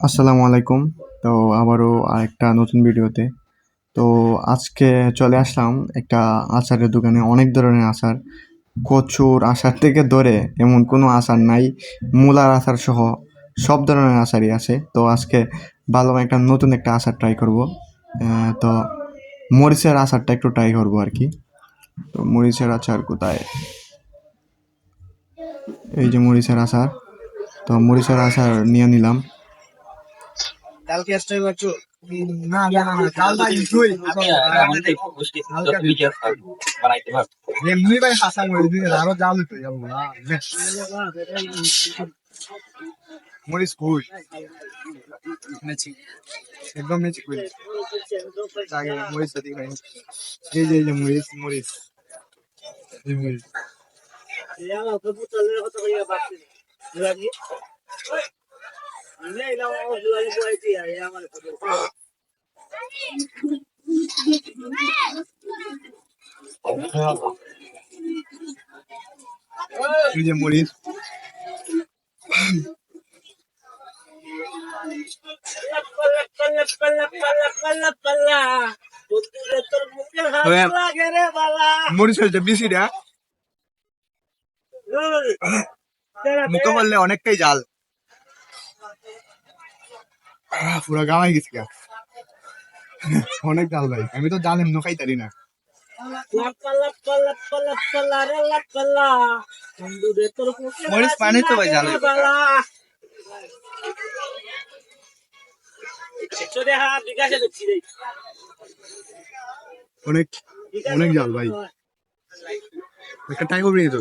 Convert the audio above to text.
আসসালামু আলাইকুম। তো আবারও আরেকটা নতুন ভিডিওতে। তো আজকে চলে আসলাম একটা আচারের দোকানে, অনেক ধরনের আচার। কচুর আচার থেকে ধরে এমন কোনো আচার নাই। মূলার আচার সহ সব ধরনের আচারই আছে। তো আজকে ভালো একটা নতুন একটা আচার ট্রাই করব। তো মরিচের আচারটা একটু ট্রাই করব আর কি। তো মরিচের আচার কোথায়? এই যে মরিচের আচার। তো মরিচের আচার নিয়ে নিলাম। কালকে আসতে পারছ না না না কাল ভাই তুই এমনি ভাই হাসা মরে দিন আরও জাল দিতে যাব না মরিস কই? মেচি। একদম মেচি কই? আগে মরিস সাথে এই যে এই যে মরিস মরিস এই মরিস এই যে মরিস মরিস হয়েছে বিসিটা মুখে বললে অনেকটাই জাল পুরো গামাই গেছি গা। অনেক জাল ভাই, আমি তো জাল এমনি খাইতারি না। ভাই অনেক অনেক জাল ভাই। একটা টাইম নিয়ে